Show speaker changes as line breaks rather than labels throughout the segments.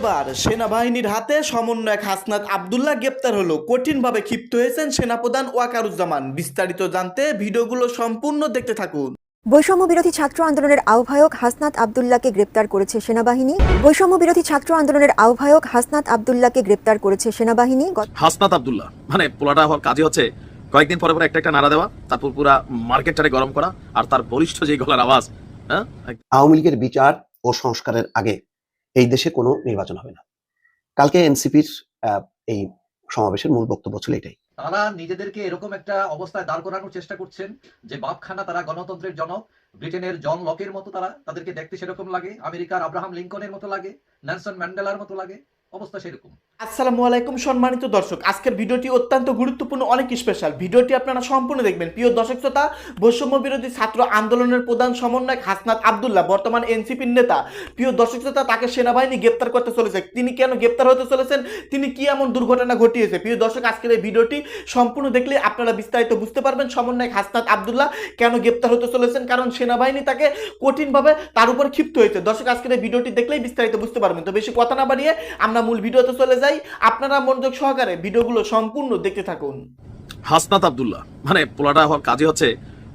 এবার সেনাবাহিনীর হাতে সমন্বয়ক হাসনাত আবদুল্লাহ গ্রেপ্তার হলো। কঠিনভাবে ক্ষিপ্ত হয়েছেন সেনাপ্রধান ওয়াকারুজ্জামান। বিস্তারিত জানতে ভিডিওগুলো সম্পূর্ণ দেখতে থাকুন।
বৈষম্য বিরোধী ছাত্র আন্দোলনের আহ্বায়ক হাসনাত আবদুল্লাহকে গ্রেপ্তার করেছে সেনাবাহিনী। বৈষম্য বিরোধী ছাত্র আন্দোলনের আহ্বায়ক হাসনাত আবদুল্লাহকে গ্রেপ্তার করেছে সেনাবাহিনী।
হাসনাত আবদুল্লাহ। মানে পোলাটা হওয়ার কাজই হচ্ছে কয়েকদিন পরে পরে একটা একটা নাড়া দেওয়া তারপর পুরা মার্কেটটারে গরম করা আর তার বলিষ্ঠ যে গলার আওয়াজ হ্যাঁ?
আওয়ামী লীগের বিচার ও সংস্কারের আগে এই দেশে কোনো নির্বাচন হবে না। কালকে এনসিপির এই সমাবেশের মূল বক্তব্য ছিল এটাই।
তারা নিজেদেরকে এরকম একটা অবস্থায় দাঁড় করানোর চেষ্টা করছেন যে বাপখানা তারা গণতন্ত্রের জনক, ব্রিটেনের জন লকের মতো তারা তাদেরকে দেখতে সেরকম লাগে, আমেরিকার আব্রাহাম লিঙ্কনের মতো লাগে, নেলসন ম্যান্ডেলার মতো লাগে। অবস্থা সেরকম।
আসসালামু আলাইকুম সম্মানিত দর্শক, আজকের ভিডিওটি অত্যন্ত গুরুত্বপূর্ণ, অনেক স্পেশাল ভিডিওটি আপনারা সম্পূর্ণ দেখবেন। প্রিয় দর্শক শ্রোতা, বৈষম্য বিরোধী ছাত্র আন্দোলনের প্রধান সমন্বয়ক হাসনাত আবদুল্লাহ, বর্তমান এনসিপির নেতা। প্রিয় দর্শক শ্রোতা, তাকে সেনাবাহিনী গ্রেপ্তার করতে চলেছে। তিনি কেন গ্রেপ্তার হতে চলেছেন? তিনি কি এমন দুর্ঘটনা ঘটিয়েছে? প্রিয় দর্শক, আজকের এই ভিডিওটি সম্পূর্ণ দেখলে আপনারা বিস্তারিত বুঝতে পারবেন সমন্বয়ক হাসনাত আবদুল্লাহ কেন গ্রেপ্তার হতে চলেছেন, কারণ সেনাবাহিনী তাকে কঠিনভাবে তার উপর ক্ষিপ্ত হয়েছে। দর্শক, আজকের এই ভিডিওটি দেখলেই বিস্তারিত বুঝতে পারবেন। তো বেশি কথা না বাড়িয়ে আমরা মূল ভিডিওতে চলে যাই। আপনারা মনোযোগ সহকারে ভিডিওগুলো সম্পূর্ণ দেখতে থাকুন।
হাসনাত আবদুল্লাহ। মানে পোলাটা হওয়ার কাজই হচ্ছে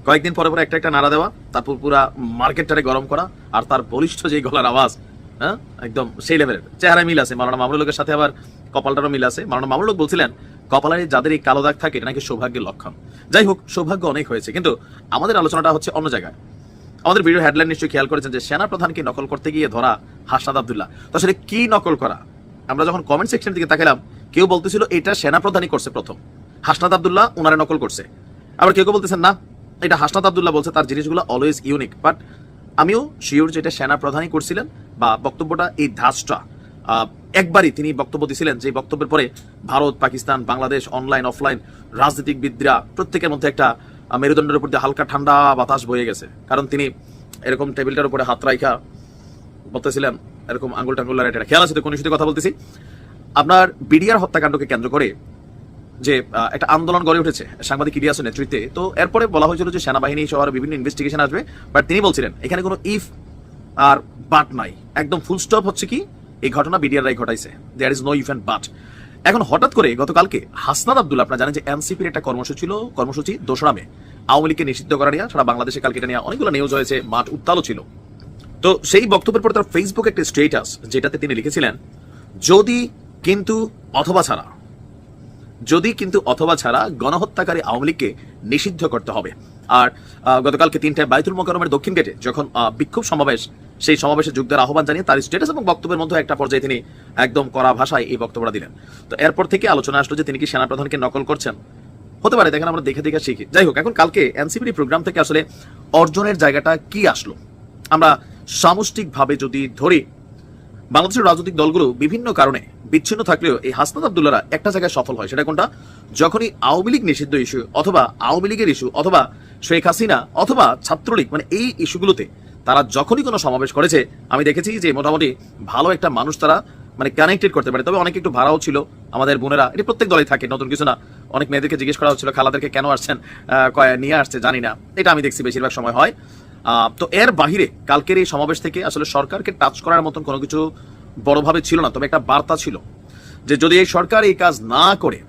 কয়েকদিন পরে পরে একটা একটা নাড়া দেওয়া, তারপর পুরা মার্কেটটারে গরম করা আর তার বলিষ্ঠ যে গলার আওয়াজ হ্যাঁ? একদম সেই লেভেলের চেহারায় মিল আছে মারানা মামলুকের সাথে আবার কপালটারও মিল আছে। মারানা মামলুক বলছিলেন কপালে যাদের এই কালো দাগ থাকে, এটা নাকি সৌভাগ্যের লক্ষণ? যাই হোক, সৌভাগ্য অনেক হয়েছে, কিন্তু আমাদের আলোচনাটা হচ্ছে অন্য জায়গায়। আমাদের ভিডিও হেডলাইন নিশ্চয়ই খেয়াল করেছেন যে সেনা প্রধানকে নকল করতে গিয়ে ধরা হাসনাদ আবদুল্লাহ। তো আসলে কি নকল করা? আমরা যখন কমেন্ট সেকশনের দিকে তাকালাম কেউ বলতেছিল, এটা সেনা প্রধানই করছে প্রথম। হাসনাদ আবদুল্লাহ ওনারে নকল করছে। আবার কেউ কেউ বলতেছেন, না, এটা হাসনাদ আবদুল্লাহ বলছে, তার জিনিসগুলো অলওয়েজ ইউনিক বাট আমিও শিওর যে এটা সেনা প্রধানই করছিলেন বা বক্তব্যটা এই ধাঁচটা একবারই তিনি বক্তব্য দিছিলেন যে বক্তব্যের পরে ভারত, পাকিস্তান, বাংলাদেশ অনলাইন অফলাইন রাজনীতিকবিদরা প্রত্যেকের মধ্যে একটা মেরুদণ্ডের উপর দিয়ে হালকা ঠান্ডা বাতাস বয়ে গেছে। কারণ তিনি এরকম টেবিলটার উপরে হাত রাইখা বলতেছিলেন এরকম আঙ্গুল টাঙ্গুল আর এটা খেয়াল আছে তো কোন সাথে কথা বলতেছি। আপনার বিডিআর হত্যাকাণ্ডকে কেন্দ্র করে যে একটা আন্দোলন গড়ে উঠেছে, সাংবাদিক ইলিয়াসের নেতৃত্বে, তো এরপরে বলা হয়েছিল যে সেনাবাহিনী সহ বিভিন্ন ইনভেস্টিগেশন আসবে। বাট তিনি বলছিলেন, এখানে কোনো ইফ আর বাট নাই। একদম ফুল স্টপ হচ্ছে কি? এই ঘটনা বিডিআর রাই ঘটাইছে। There is no if and but এখন হঠাৎ করে গতকালকে হাসনাদ আব্দুল আপনারা জানেন যে এনসিপির একটা কর্মসূচি ছিল, কর্মসূচি দোসরা মে। আওয়ামী লীগকে নিষিদ্ধ করা নিয়ে সারা বাংলাদেশে কালকে এটা নিয়ে অনেকগুলো নিউজ হয়েছে, মাঠ উত্তালও ছিল। তো সেই বক্তব্যের পর তার ফেসবুক একটা স্টেটাস যেটাতে তিনি লিখেছিলেন, যদি কিন্তু অথবা ছাড়া, যদি কিন্তু অথবা ছাড়া গণহত্যাকারী আওয়ামী লীগকে নিষিদ্ধ করতে হবে। আর গতকালকে তিনটায় বাইতুল মোকারমের দক্ষিণ গেটে যখন বিক্ষোভ সমাবেশ, সেই সমাবেশে যোগ দেওয়ার আহ্বান জানিয়ে তার স্টেটাস এবং বক্তব্যের মধ্যে একটা পর্যায়ে তিনি একদম কড়া ভাষায় এই বক্তব্যটা দিলেন। তো এরপর থেকে আলোচনা আসলো যে তিনি কি সেনাপ্রধানকে নকল করছেন? হতে পারে, দেখেন আমরা দেখে দেখে শিখি। যাই হোক, এখন কালকে এনসিপির প্রোগ্রাম থেকে আসলে অর্জনের জায়গাটা কি আসলো? আমরা সামষ্টিকভাবে যদি ধরি, বাংলাদেশের রাজনৈতিক দলগুলো বিভিন্ন কারণে বিচ্ছিন্ন থাকলেও এই হাসনাত আবদুল্লারা একটা জায়গায় সফল হয়, সেটা কোনটা? যখনই আওয়ামী লীগ নিষিদ্ধ ইস্যু অথবা আওয়ামী লীগের ইস্যু অথবা শেখ হাসিনা অথবা ছাত্রলীগ মানে এই ইস্যুগুলোতে তারা যখনই কোনো সমাবেশ করেছে, আমি দেখেছি যে মোটামুটি ভালো একটা মানুষ তারা মানে কানেক্টেড করতে পারে। তবে অনেকে একটু ভাড়াও ছিল, আমাদের বোনেরা, এটি প্রত্যেক দলে থাকে, নতুন কিছু না। অনেক মেয়েদেরকে জিজ্ঞেস করা হচ্ছিল, খালাদেরকে কেন আসছেন নিয়ে আসছে, জানি না। এটা আমি দেখছি বেশিরভাগ সময় হয়। তো এর বাহিরে কালকের এই সমাবেশ থেকে আসলে সরকারকে টাচ করার মতন কোনো কিছু বড়ভাবে ছিল না, তবে একটা বার্তা ছিল যে যদি এই সরকার এই কাজ না করে,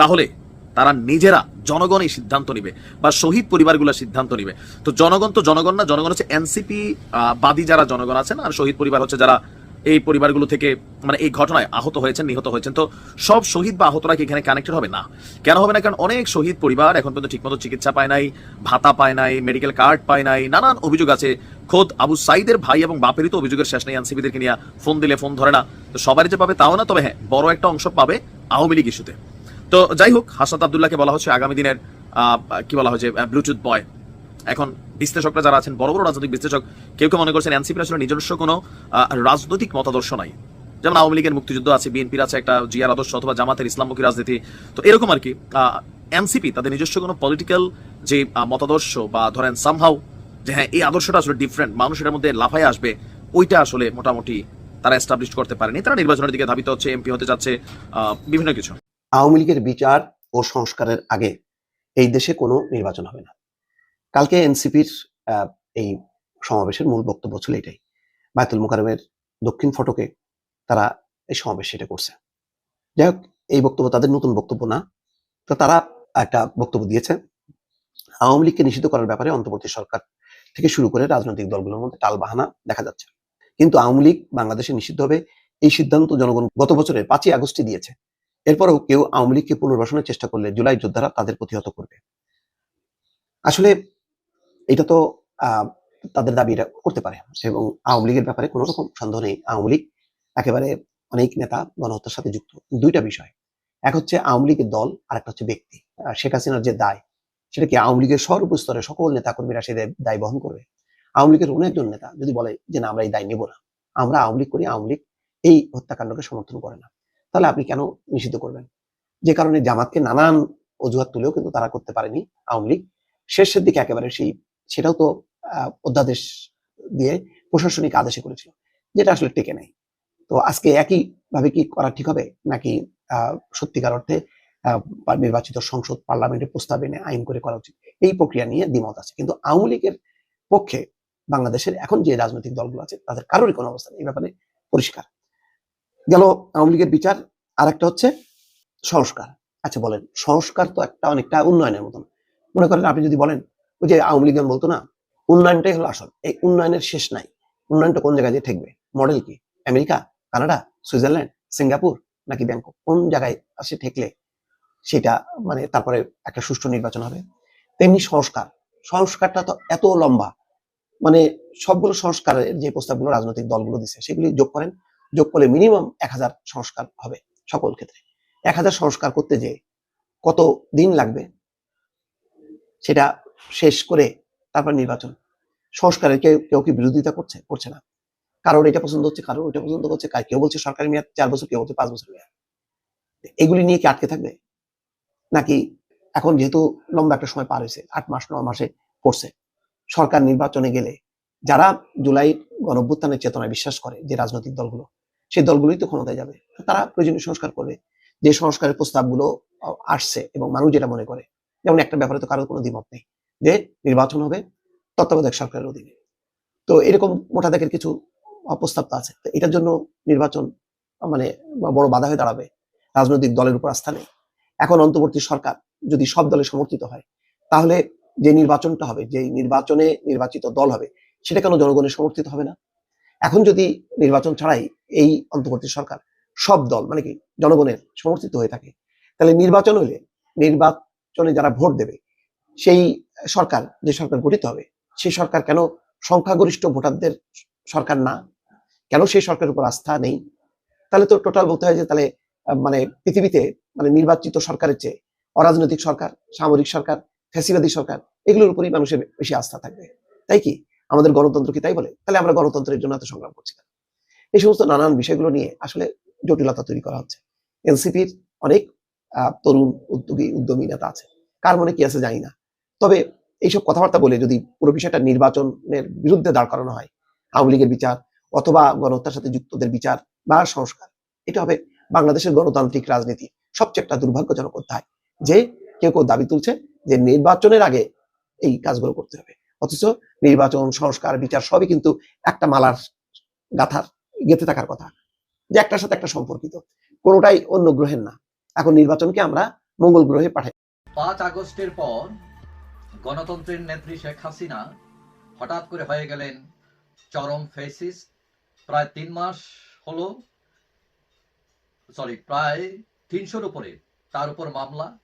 তাহলে তারা নিজেরা জনগণ এই সিদ্ধান্ত নিবে বা শহীদ পরিবারগুলো সিদ্ধান্ত নিবে। তো জনগণ তো জনগণ না, জনগণ হচ্ছে এনসিপি বাদী যারা জনগণ আছেন আর শহীদ পরিবার হচ্ছে যারা এই পরিবারগুলো থেকে মানে এই ঘটনায় আহত হয়েছেন, নিহত হয়েছেন। তো সব শহীদ বা আহতরা কি এখানে কানেক্টেড হবে? না। কেন হবে না? কারণ অনেক শহীদ পরিবার এখন পর্যন্ত ঠিকমতো চিকিৎসা পায় নাই, ভাতা পায় নাই মেডিকেল কার্ড পায় নাই, নানান অভিযোগ আছে। খোদ আবু সাইদের ভাই এবং বাপেরই তো অভিযোগের শেষ নেই, এনসিপিদেরকে নিয়ে ফোন দিলে ফোন ধরে না। তো সবারই যে পাবে তাও না, তবে হ্যাঁ বড় একটা অংশ পাবে আওয়ামী লীগ ইস্যুতে। তো যাই হোক, হাসনাত আবদুল্লাহকে বলা হচ্ছে আগামী দিনের কি বলা হয়েছে ব্লুটুথ বয় এখন বিশ্লেষকরা যারা আছেন, বড় বড় রাজনৈতিক বিশ্লেষক, কেউ কেউ মনে করছেন এনসিপির আসলে নিজস্ব কোনো রাজনৈতিক মতাদর্শ নাই। যেমন আওয়ামী লীগের মুক্তিযুদ্ধ আছে, বিএনপির আছে একটা জিয়ার আদর্শ অথবা জামাতের ইসলামমুখী রাজনীতি। তো এরকম আর কি এনসিপি তাদের নিজস্ব কোনো পলিটিক্যাল যে মতাদর্শ বা ধরেন সামহাউ যে হ্যাঁ এই আদর্শটা আসলে ডিফারেন্ট মানুষ এটার মধ্যে লাফায় আসবে, ওইটা আসলে মোটামুটি তারা এস্টাবলিশ করতে পারেনি। তারা নির্বাচনের দিকে ধাবিত হচ্ছে এমপি হতে যাচ্ছে বিভিন্ন কিছু।
আওয়ামী লীগের বিচার ও সংস্কারের আগে এই দেশে কোনো নির্বাচন হবে না। কালকে এনসিপির এই সমাবেশের মূল বক্তব্য ছিল এটাই। বায়তুল মোকারমের দক্ষিণ ফটকে তারা এই সমাবেশ সেটা করছে। যাই হোক, এই বক্তব্য তাদের নতুন বক্তব্য না। তো তারা একটা বক্তব্য দিয়েছে, আওয়ামী লীগকে নিষিদ্ধ করার ব্যাপারে অন্তর্বর্তী সরকার থেকে শুরু করে রাজনৈতিক দলগুলোর মধ্যে টালবাহানা দেখা যাচ্ছে। কিন্তু আওয়ামী লীগ বাংলাদেশে নিষিদ্ধ হবে এই সিদ্ধান্ত জনগণ গত বছরের পাঁচই আগস্টে দিয়েছে। এরপরেও কেউ আওয়ামী লীগকে পুনর্বাসনের চেষ্টা করলে জুলাই যোদ্ধারা তাদের প্রতিহত করবে। আসলে এটা তো তাদের দাবি এটা করতে পারে। এবং আওয়ামী লীগের ব্যাপারে কোনো রকম সন্দেহ নেই। আওয়ামী লীগ একেবারে অনেক নেতা গণহত্যার সাথে যুক্ত। দুইটা বিষয়। এক হচ্ছে আওয়ামী লীগের দল আর একটা হচ্ছে ব্যক্তি। শেখ হাসিনার যে দায়, সেটা কি আওয়ামী লীগের সর্বস্তরে সকল নেতাকর্মীরা সে দায়- দায় বহন করবে? আওয়ামী লীগের কোনো একজন নেতা যদি বলে যে, না, আমরা এই দায় নেব না। আমরা আওয়ামী লীগ করি, আওয়ামী লীগ এই হত্যাকাণ্ডকে সমর্থন করে না। তাহলে আপনি কেন নিষিদ্ধ করবেন? যে কারণে জামাতকে নানান অজুহাত তুলেও কিন্তু তারা করতে পারেনি আওয়ামী লীগ। শেষের দিকে একেবারে সেই সেটাও তো অধ্যাদেশ দিয়ে প্রশাসনিক আদেশে করেছিল, যেটা আসলে টেকে নেই তো আজকে একই ভাবে কি করা ঠিক হবে? নাকি সত্যিকার অর্থে নির্বাচিত সংসদ পার্লামেন্টে প্রস্তাব এনে আইন করে করা উচিত? এই প্রক্রিয়া নিয়ে দ্বিমত আছে। কিন্তু আওয়ামী লীগের পক্ষে বাংলাদেশের এখন যে রাজনৈতিক দলগুলো আছে, তাদের কারোরই কোনো অবস্থা নেই। এই ব্যাপারে পরিষ্কার। গেল আওয়ামী লীগের বিচার আর একটা হচ্ছে সংস্কার। আচ্ছা বলেন, সংস্কার তো একটা অনেকটা উন্নয়নের মতন। মনে করেন আপনি যদি বলেন ওই যে আওয়ামী লীগ বলতো না, উন্নয়নটাই হলো আসল। এই উন্নয়নের শেষ নাই। উন্নয়নটা কোন জায়গায় যে ঠেকবে? মডেল কি? আমেরিকা, কানাডা, সুইজারল্যান্ড, সিঙ্গাপুর, নাকি ব্যাংকক? কোন জায়গায় আসে ঠেকলে সেটা মানে তারপরে একটা সুষ্ঠু নির্বাচন হবে। তেমনি সংস্কার। সংস্কারটা তো এত লম্বা। মানে সবগুলো সংস্কারের যে প্রস্তাবগুলো রাজনৈতিক দলগুলো দিচ্ছে সেগুলি যোগ করেন। যোগ করলে মিনিমাম এক হাজার সংস্কার হবে সকল ক্ষেত্রে। এক হাজার সংস্কার করতে যে কত দিন লাগবে? সেটা শেষ করে তারপর নির্বাচন। সংস্কারের কেউ কেউ কি বিরোধিতা করছে? করছে না। কারোর এটা পছন্দ হচ্ছে কারোর এটা পছন্দ করছে কার- কেউ বলছে সরকারি মেয়াদ চার বছর, কেউ বলছে পাঁচ বছর মেয়াদ। এগুলি নিয়ে কি আটকে থাকবে? নাকি এখন যেহেতু লম্বা একটা সময় পার হয়েছে, আট মাস ন মাসে পড়ছে, সরকার নির্বাচনে গেলে যারা জুলাই গণভ্যুত্থানের চেতনায় বিশ্বাস করে যে রাজনৈতিক দলগুলো, সেই দলগুলোই তো ক্ষমতায় যাবে। তারা প্রয়োজনীয় সংস্কার করবে। যে সংস্কারের প্রস্তাবগুলো আসছে এবং মানুষ যেটা মনে করে, যেমন একটা ব্যাপারে তো কারোর কোনো দ্বিমত নেই। যে নির্বাচন হবে তত্ত্বাবধায়ক সরকারের অধীনে। তো এরকম মোটা দেখের কিছু আহ, প্রস্তাব তো আছে। এটার জন্য নির্বাচন মানে বড় বাধা হয়ে দাঁড়াবে রাজনৈতিক দলের উপর আস্থা নেই। এখন অন্তর্বর্তী সরকার যদি সব দলে সমর্থিত হয় তাহলে যে নির্বাচনটা হবে যে নির্বাচনে নির্বাচিত দল হবে সেটা কেন জনগণের সমর্থিত হবে না? এখন যদি নির্বাচন ছাড়াই এই অন্তর্বর্তী সরকার সব দল মানে কি জনগণের সমর্থিত হয়ে থাকে তাহলে নির্বাচন হলে নির্বাচনে যারা ভোট দেবে সেই সরকার, যে সরকার গঠিত হবে, সেই সরকার কেন সংখ্যাগরিষ্ঠ ভোটারদের সরকার না? কেন সেই সরকারের উপর আস্থা নেই? তাহলে তো টোটাল বলতে হয় যে তাহলে মানে পৃথিবীতে মানে নির্বাচিত সরকারের চেয়ে অরাজনৈতিক সরকার, সামরিক সরকার, ফ্যাসিবাদী সরকার, এগুলোর উপরই মানুষের বেশি আস্থা থাকবে। তাই কি? আমাদের গণতন্ত্র কি তাই বলে? তাহলে আমরা গণতন্ত্রের জন্য এত সংগ্রাম করছি? এই সমস্ত নানান বিষয়গুলো নিয়ে আসলে জটিলতা তৈরি করা হচ্ছে। এনসিপির অনেক তরুণ উদ্যোগী, উদ্যমী নেতা আছে। কার মনে কি আছে জানি না। তবে এইসব কথাবার্তা বলে যদি পুরো বিষয়টা নির্বাচনের বিরুদ্ধে দাঁড় করানো হয়, আওয়ামী লীগের বিচার অথবা গণহত্যার সাথে যুক্তদের বিচার বা সংস্কার, এটা হবে বাংলাদেশের গণতান্ত্রিক রাজনীতি, সবচেয়ে একটা দুর্ভাগ্যজনক অধ্যায়, যে কেউ কেউ দাবি তুলছে যে নির্বাচনের আগে এই কাজগুলো করতে হবে, অথচ নির্বাচন, সংস্কার, বিচার সবই কিন্তু একটা মালার গাথার, গেঁথে থাকার কথা, যে একটার সাথে একটা সম্পর্কিত, কোনোটাই অন্য গ্রহের না, এখন নির্বাচনকে আমরা মঙ্গল গ্রহে পাঠাই।
পাঁচ আগস্টের পর গণতন্ত্রের নেত্রী শেখ হাসিনা হঠাৎ করে হয়ে গেলেন চরম ফেসিস প্রায় তিন মাস হলো সরি প্রায় তিনশোর উপরে তার উপর মামলা,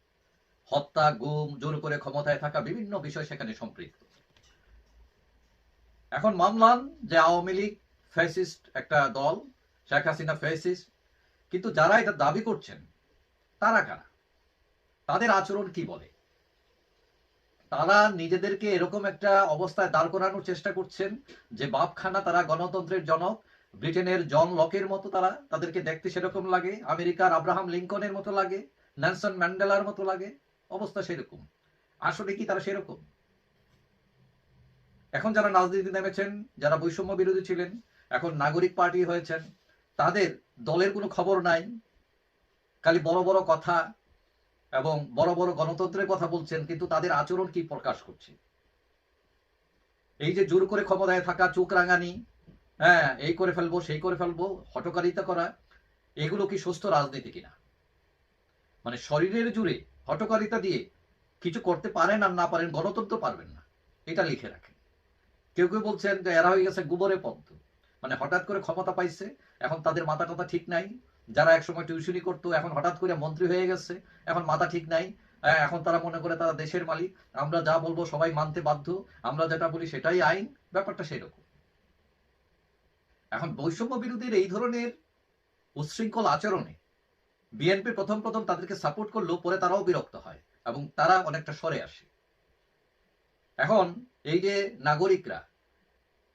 হত্যা, গুম, জোর করে ক্ষমতায় থাকা বিভিন্ন বিষয় সেখানে সম্পৃক্ত। এখন মামলান যে আওয়ামী লীগ ফেসিস্ট একটা দল, শেখ হাসিনা ফেসিস্ট কিন্তু যারা এটা দাবি করছেন, তারা কারা? তাদের আচরণ কি বলে? তারা নিজেদেরকে এরকম একটা অবস্থায় দাঁড় করানোর চেষ্টা করছেন যে বাপখানা তারা গণতন্ত্রের জনক, ব্রিটেনের জন লকের মতো তারা তাদেরকে দেখতে সেরকম লাগে, আমেরিকার আব্রাহাম লিঙ্কনের মতো লাগে ন্যানসন ম্যান্ডেলার মতো লাগে, অবস্থা সেরকম। আসলে কি তারা সেরকম? এখন যারা রাজনীতি নেমেছেন, যারা বৈষম্য বিরোধী ছিলেন, এখন নাগরিক পার্টি হয়েছেন, তাদের দলের কোনো খবর নাই, খালি বড় বড় কথা এবং বড় বড় গণতন্ত্রের কথা বলছেন, কিন্তু তাদের আচরণ কি প্রকাশ করছে? এই যে জোর করে ক্ষমতায় থাকা চোখ রাঙানি হ্যাঁ এই করে ফেলব, সেই করে ফেলব, হটকারিতা করা, এগুলো কি সুস্থ রাজনীতি কিনা? মানে শরীরের জুড়ে হটকারিতা দিয়ে কিছু করতে পারেন আর না পারেন, গণতন্ত্র পারবেন না। এটা লিখে রাখেন। কেউ কেউ বলছেন এরা হয়ে গেছে গোবরে পদ্ম। মানে হঠাৎ করে ক্ষমতা পাইছে, এখন তাদের মাথা টাথা ঠিক নাই যারা একসময় টিউশনি করতো এখন হঠাৎ করে মন্ত্রী হয়ে গেছে এখন মাথা ঠিক নাই হ্যাঁ, এখন তারা মনে করে তারা দেশের মালিক আমরা যা বলব সবাই মানতে বাধ্য আমরা যেটা বলি সেটাই আইন ব্যাপারটা সেরকম। এখন বৈষম্য বিরোধীর এই ধরনের উচ্ছৃঙ্খল আচরণে বিএনপি প্রথম প্রথম তাদেরকে সাপোর্ট করলেও পরে তারাও বিরক্ত হয় এবং তারা অনেকটা সরে আসে। এখন এই যে নাগরিকরা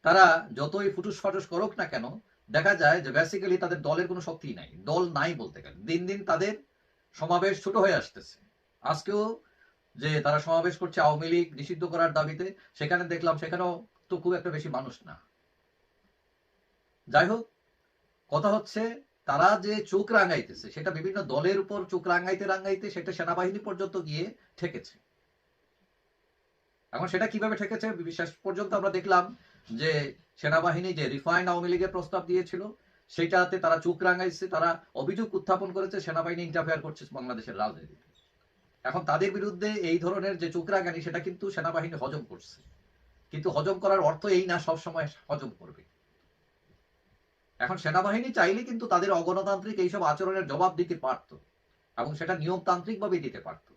তারা যতই ফুটুস ফাটুস করুক না কেন দেখা যায় যে বেসিক্যালি তাদের দলের কোনো শক্তি নাই। দল নাই বলতে গেলে। দিন দিন তাদের সমাবেশ ছোট হয়ে আসতেছে। আজকেও যে তারা সমাবেশ করছে আওয়ামী লীগ নিষিদ্ধ করার দাবিতে, সেখানে দেখলাম সেখানেও তো খুব একটা বেশি মানুষ না। যাই হোক, কথা হচ্ছে তারা যে চোখ রাঙাইতেছে, সেটা বিভিন্ন দলের উপর চোখ রাঙাইতে রাঙাইতে সেটা সেনাবাহিনী পর্যন্ত গিয়ে ঠেকেছে। এখন সেটা কীভাবে ঠেকেছে শেষ পর্যন্ত আমরা দেখলাম। যে সেনাবাহিনী যে রিফাইন্ড আওয়ামী লীগের প্রস্তাব দিয়েছিল, সেটাতে তারা চোখ রাঙাইছে, তারা অভিযোগ উত্থাপন করেছে, সেনাবাহিনী ইন্টারফেয়ার করছে বাংলাদেশের রাজনীতিতে। এখন তাদের বিরুদ্ধে এই ধরনের যে চোখ রাঙানি সেটা কিন্তু সেনাবাহিনী হজম করছে। কিন্তু হজম করার অর্থ এই না সবসময় হজম করবে। এখন সেনাবাহিনী চাইলে কিন্তু তাদের অগণতান্ত্রিক এইসব আচরণের জবাব দিতে পারত এবং সেটা নিয়মতান্ত্রিক ভাবে দিতে পারত।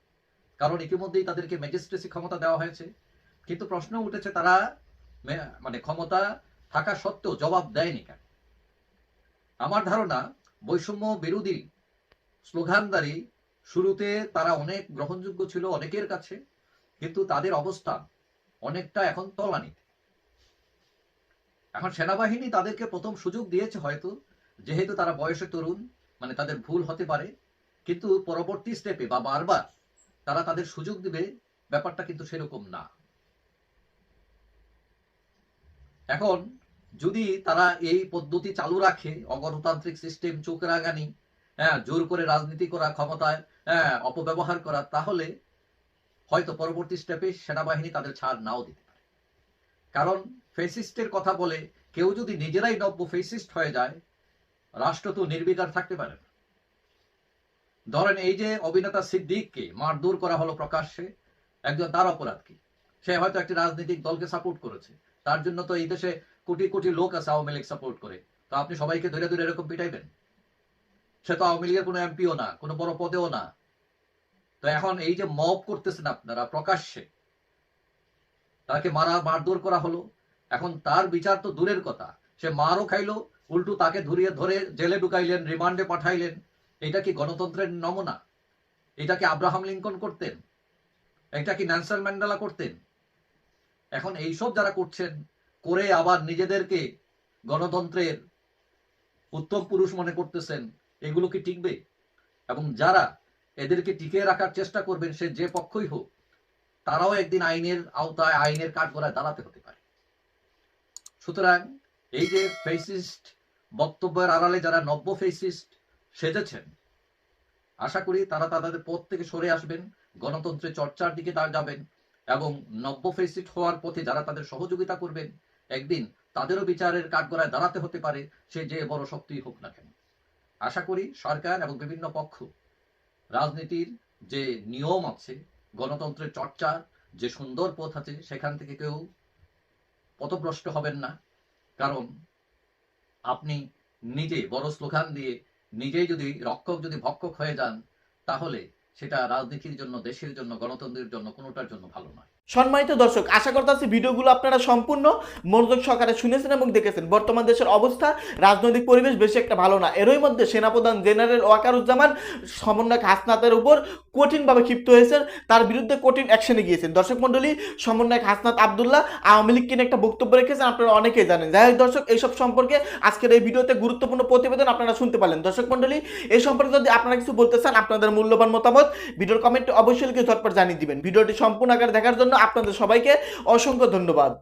কারণ ইতিমধ্যেই তাদেরকে ম্যাজিস্ট্রেসি ক্ষমতা দেওয়া হয়েছে। কিন্তু প্রশ্ন উঠেছে তারা মানে ক্ষমতা থাকা সত্ত্বেও জবাব দেয়নি কেন? আমার ধারণা বৈষম্য বিরোধী স্লোগানদারি শুরুতে তারা অনেক গ্রহণযোগ্য ছিল অনেকের কাছে, কিন্তু তাদের অবস্থান অনেকটা এখন তলানিতে। এখন সেনাবাহিনী তাদেরকে প্রথম সুযোগ দিয়েছে হয়তো, যেহেতু তারা বয়সে তরুণ মানে তাদের ভুল হতে পারে, কিন্তু পরবর্তী স্টেপে বা বারবার তারা তাদের সুযোগ দিবে, ব্যাপারটা কিন্তু সেরকম না। এখন যদি তারা এই পদ্ধতি চালু রাখে, অগণতান্ত্রিক সিস্টেম চোখ রাগানি হ্যাঁ জোর করে রাজনীতি করা, ক্ষমতায় হ্যাঁ অপব্যবহার করা, তাহলে হয়তো পরবর্তী স্টেপে সেনাবাহিনী তাদের ছাড় নাও দিতে পারে। কারণ ফেসিস্টের কথা বলে কেউ যদি নিজেরাই নব্য ফেসিস্ট হয়ে যায়, রাষ্ট্র তো নির্বিকার থাকতে পারে না। ধরেন এই যে অভিনেতা সিদ্দিককে মারধর করা হলো প্রকাশ্যে, একজন তার অপরাধ কি? সে হয়তো একটি রাজনৈতিক দলকে সাপোর্ট করেছে। তার জন্য তো এই দেশে কোটি কোটি লোক আছে আওয়ামী লীগ সাপোর্ট করে। তো আপনি সবাইকে ধরে ধরে এরকম পিটাইবেন? সে তো আওয়ামী লীগের কোনো এমপিও না, কোনো বড় পদেও না। তো এখন এই যে মব করতেছেন আপনারা প্রকাশ্যে, তাকে মারা মারধর করা হলো। এখন তার বিচার তো দূরের কথা। সে মারও খাইলো, উল্টু তাকে ধরিয়ে ধরে জেলে ঢুকাইলেন, রিমান্ডে পাঠাইলেন। এটা কি গণতন্ত্রের নমুনা? এটা কি আব্রাহাম লিঙ্কন করতেন? এটা কি ন্যানসন ম্যান্ডেলা করতেন? এখন এইসব যারা করছেন, করে আবার নিজেদেরকে গণতন্ত্রের উত্তম পুরুষ মনে করতেছেন, এগুলো কি টিকবে? এবং যারা এদেরকে টিকিয়ে রাখার চেষ্টা করবেন, সে যে পক্ষই হোক, তারাও একদিন আইনের আওতায় আইনের কাঠগড়ায় দাঁড়াতে হতে পারে। সুতরাং এই যে ফেসিস্ট বক্তব্যের আড়ালে যারা নব্য ফেসিস্ট সেজেছেন, আশা করি তারা তাদের পথ থেকে সরে আসবেন, গণতন্ত্রের চর্চার দিকে তারা যাবেন এবং নব্য ফেসিস্ট হওয়ার পথে যারা তাদের সহযোগিতা করবেন, একদিন তাদেরও বিচারের কাঠগড়ায় দাঁড়াতে হতে পারে, সে যে বড় শক্তি হোক না কেন। আশা করি সরকার এবং বিভিন্ন পক্ষ, রাজনীতির যে নিয়ম আছে, গণতন্ত্রের চর্চার যে সুন্দর পথ আছে, সেখান থেকে কেউ পথভ্রষ্ট হবেন না। কারণ আপনি নিজে বড় স্লোগান দিয়ে নিজেই যদি রক্ষক, যদি ভক্ষক হয়ে যান, তাহলে সেটা রাজনীতির জন্য, দেশের জন্য, গণতন্ত্রের জন্য কোনোটার জন্য ভালো নয়।
সম্মানিত দর্শক, আশা করতেছি ভিডিওগুলো আপনারা সম্পূর্ণ মনোযোগ সহকারে শুনেছেন এবং দেখেছেন। বর্তমান দেশের অবস্থা, রাজনৈতিক পরিবেশ বেশি একটা ভালো না। এরই মধ্যে সেনাপ্রধান জেনারেল ওয়াকারুজ্জামান, সমন্বয়ক হাসনাতের উপর কঠিনভাবে ক্ষিপ্ত হয়েছেন। তার বিরুদ্ধে কঠিন অ্যাকশনে গিয়েছেন। দর্শক মণ্ডলী, সমন্বয়ক হাসনাত আবদুল্লাহ, আওয়ামী লীগ কিনে একটা বক্তব্য রেখেছেন, আপনারা অনেকেই জানেন। যাই হোক দর্শক, এইসব সম্পর্কে আজকের এই ভিডিওতে গুরুত্বপূর্ণ প্রতিবেদন আপনারা শুনতে পারলেন। দর্শক মণ্ডলী, এই সম্পর্কে যদি আপনারা কিছু বলতে চান, আপনাদের মূল্যবান মতামত ভিডিওর কমেন্টে অবশ্যই লিখে ঝটপট জানিয়ে দিবেন। ভিডিওটি সম্পূর্ণ আকারে দেখার জন্য আপনাদের সবাইকে অসংখ্য ধন্যবাদ।